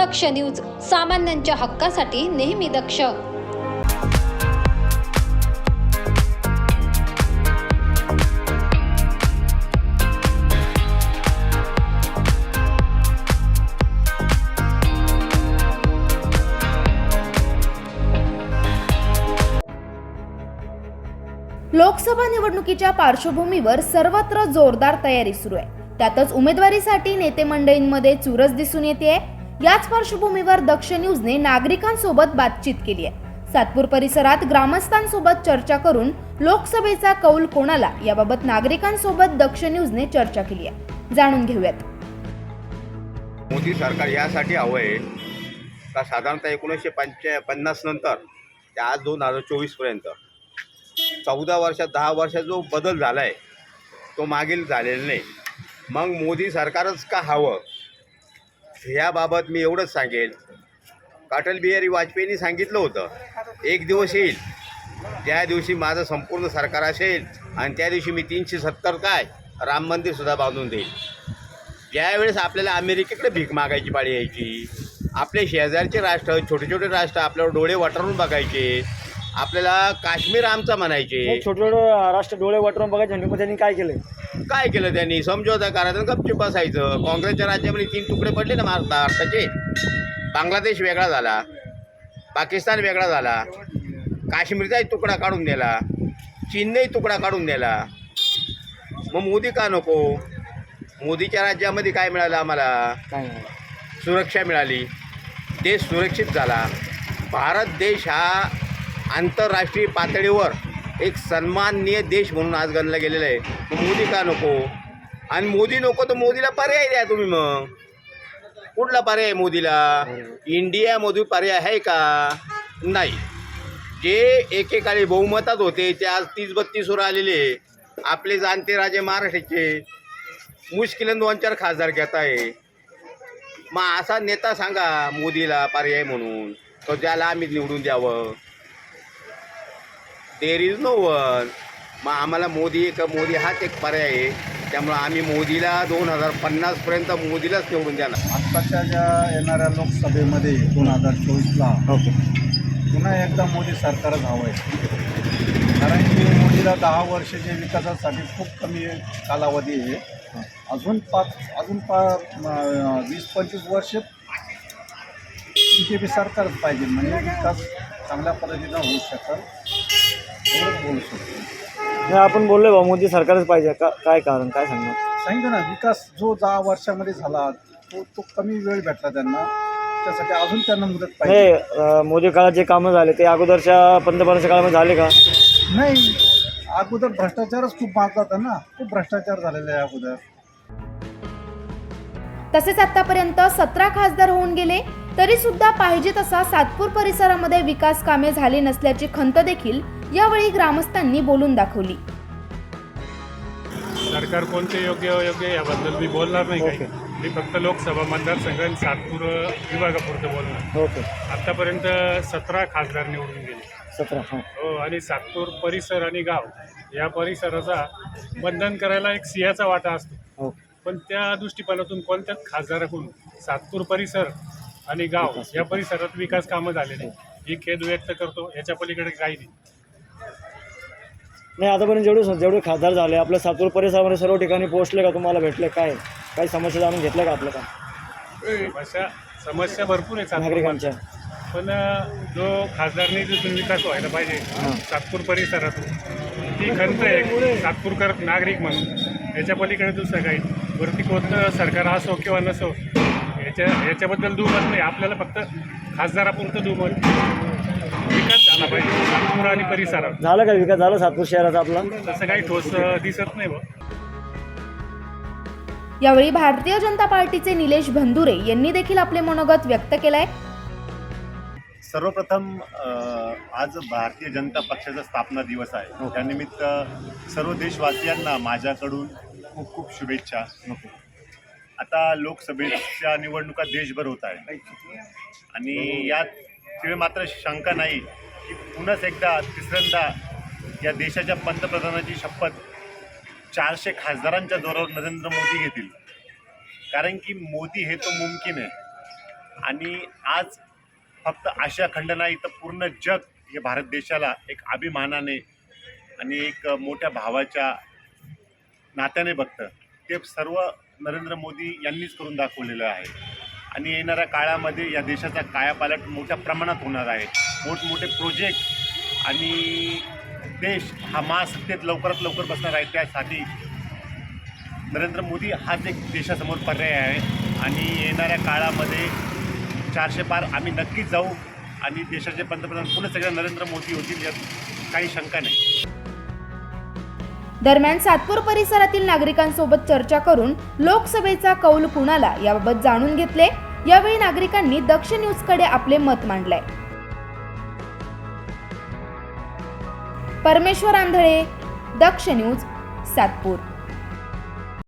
दक्ष news सामान्यांच्या हक्कासाठी नेहमी दक्ष. लोकसभा निवडणुकीच्या पार्श्वभूमीवर सर्वत्र जोरदार तयारी सुरू आहे. त्यातच उमेदवारीसाठी नेते मंडळींमध्ये चुरस दिसून येते याच पार्श्वभूमीवर दक्ष न्यूजने नागरिकांसोबत बातचीत केली आहे. सातपूर परिसरात ग्रामस्थांसोबत चर्चा करून लोकसभेचा कौल कोणाला याबाबत नागरिकांसोबत दक्ष न्यूजने चर्चा केली आहे. जाणून घेऊयात. मोदी सरकार यासाठी हवं आहे का साधारणतः एकोणीसशे पंच्या पन्नास नंतर ते आज दोन हजार चोवीसपर्यंत चौदा वर्षात दहा वर्षात जो बदल झाला आहे तो मागील झालेला नाही. मग मोदी सरकारच का हवं? ह्याबाबत मी एवढंच सांगेल. अटल बिहारी वाजपेयींनी सांगितलं होतं एक दिवस येईल त्या दिवशी माझं संपूर्ण सरकार असेल आणि त्या दिवशी मी तीनशे सत्तर काय राम मंदिरसुद्धा बांधून देईल. ज्यावेळेस आपल्याला अमेरिकेकडे भीक मागायची पाळी यायची आपले शेजारचे राष्ट्र छोटे छोटे राष्ट्र आपल्यावर डोळे वाटरून बघायचे आपल्याला काश्मीर आमचा म्हणायचे. छोटे छोटे राष्ट्र डोळे वाटरून बघायचे आणि मग त्यांनी काय केलं काय केलं त्यांनी? समझोता करायचा गपचूप बसायचं. काँग्रेसच्या राज्यामध्ये तीन तुकडे पडले ना महार- भारताचे बांगलादेश वेगळा झाला. पाकिस्तान वेगळा झाला. काश्मीरचाही तुकडा काढून दिला चीननेही तुकडा काढून दिला मग मोदी का नको? मोदीच्या राज्यामध्ये काय मिळालं आम्हाला? सुरक्षा मिळाली. देश सुरक्षित झाला. भारत देश हा आंतरराष्ट्रीय पातळीवर एक सन्माननीय देश म्हणून आज गणला गेलेला आहे. मग मोदी का नको? आणि मोदी नको तर मोदीला पर्याय द्या तुम्ही मग. कुठला पर्याय आहे मोदीला? इंडियामधून पर्याय आहे का? नाही. जे एकेकाळी बहुमतात होते ते आज तीस बत्तीसवर आलेले आपले जाणते राजे महाराष्ट्राचे. मुश्किलन दोन चार खासदार घेत आहे. मग असा नेता सांगा मोदीला पर्याय म्हणून. तो ज्याला आम्ही निवडून द्यावं. देर इज नो वन मग आम्हाला मोदी एक मोदी हाच एक पर्याय आहे. त्यामुळं आम्ही मोदीला दोन हजार पन्नासपर्यंत मोदीलाच निवडून द्याला आत्ताच्या ज्या येणाऱ्या लोकसभेमध्ये दोन हजार चोवीसला ओके. पुन्हा एकदा मोदी सरकारच हवं आहे कारण की मोदीला दहा वर्षाच्या विकासासाठी खूप कमी कालावधी आहे. अजून पाच अजून पा वीस पंचवीस वर्ष बी जे पी सरकारच पाहिजे. म्हणजे विकास चांगल्या पद्धतीनं होऊ शकेल. एवढंच बोलू शकतो नाही आपण बोललोय बा मोदी सरकारच पाहिजे. का काय कारण? काय सांगणार? सांगितलं ना विकास जो दहा वर्षामध्ये झाला तो तो कमी वेळ भेटला त्यांना. त्यासाठी अजून त्यांना मुदत पाहिजे. हे अं, मोदी काळात जे कामं झाले ते अगोदरच्या पंतप्रधानाच्या काळामध्ये झाले का? नाही अगोदर भ्रष्टाचारच खूप मागला होता ना खूप भ्रष्टाचार झालेला आहे अगोदर. तसेच आतापर्यंत सतरा खासदार होऊन गेले. तरी सुद्धा पाहिजे तसा सातपूर परिसरामध्ये विकास कामे झाली नसल्याची खंत देखील यावेळी ग्रामस्थांनी बोलून दाखवली. सरकार कोणते योग्य अयोग्य याबद्दल मी बोलणार नाही काही. मी फक्त लोकसभा मतदारसंघ आणि सातपूर विभागापुरतं बोलणार. ओके. आत्तापर्यंत सतरा खासदार निवडून गेले. सतरा हां. आणि सातपूर परिसर आणि गाव या परिसराचा बंधन करायला एक सिंहाचा वाटा असतो. पण त्या दृष्टिकोनातून कोणत्याच खासदाराकडून सातपूर परिसर आणि गाव या परिसरात विकास कामं झाले नाही ही खेद व्यक्त करतो याच्या पलीकडे काही नाही. नाही आतापर्यंत जेवढे जेवढे खासदार झाले आपल्या सातपूर परिसरामध्ये सर्व ठिकाणी पोहोचले का? तुम्हाला भेटले काय? काही समस्या जाणून घेतलं का आपलं काम समस्या समस्या भरपूर आहे सातपूर नागरिकांच्या. पण अ, जो खासदारनी जिथून विकास व्हायला पाहिजे. सातपूर परिसरातून ती खंत आहे. सातपूरकर नागरिक म्हणून. याच्या पलीकडे दुसरं काही वरती कोणतं सरकार असो किंवा नसो याच्या याच्याबद्दल दुमत नाही. आपल्याला फक्त खासदारापुरतं दुमत विकास झाला पाहिजे. सातपूर आणि परिसरात. झालं का विकास? झाला सातपूर शहराचा आपला? तसं काही ठोस दिसत नाही बा यावेळी भारतीय जनता पार्टीचे निलेश भंदुरे यांनी देखील आपले मनोगत व्यक्त केलंय. सर्वप्रथम आज भारतीय जनता पक्षाचा स्थापना दिवस आहे. त्यानिमित्त सर्व देशवासियांना माझ्याकडून खूप खूप शुभेच्छा. आता लोकसभेच्या निवडणुका देशभर होत आहे आणि यात तिथे मात्र शंका नाही की पुन्हाच एकदा तिसऱ्यांदा या देशाच्या पंतप्रधानाची शपथ चारशे खासदारांच्या जोरावर नरेंद्र मोदी घेतील. कारण की मोदी हे तो मुमकिन आहे. आणि आज फक्त आशिया खंड नाही तर पूर्ण जग हे भारत देशाला एक अभिमानाने आणि एक मोठ्या भावाच्या नात्याने बघतं. ते सर्व नरेंद्र मोदी यांनीच करून दाखवलेलं आहे. आणि येणाऱ्या काळामध्ये या देशाचा कायापालट मोठ्या प्रमाणात होणार आहे. मोठमोठे प्रोजेक्ट आणि देश हा महासत्तेत लवकरात लवकर बसणार आहे त्यासाठी नरेंद्र मोदी हाच एक देशासमोर पर्याय आहे. आणि येणाऱ्या काळामध्ये चारशे पार आम्ही नक्कीच जाऊ आणि देशाचे पंतप्रधान पुन्हा सगळ्या नरेंद्र मोदी होतील यात काही शंका नाही. दरम्यान सातपूर परिसरातील नागरिकांसोबत चर्चा करून लोकसभेचा कौल कुणाला याबाबत जाणून घेतले. यावेळी नागरिकांनी दक्ष न्यूजकडे आपले मत मांडले परमेश्वर आंधळे दक्ष न्यूज सातपूर.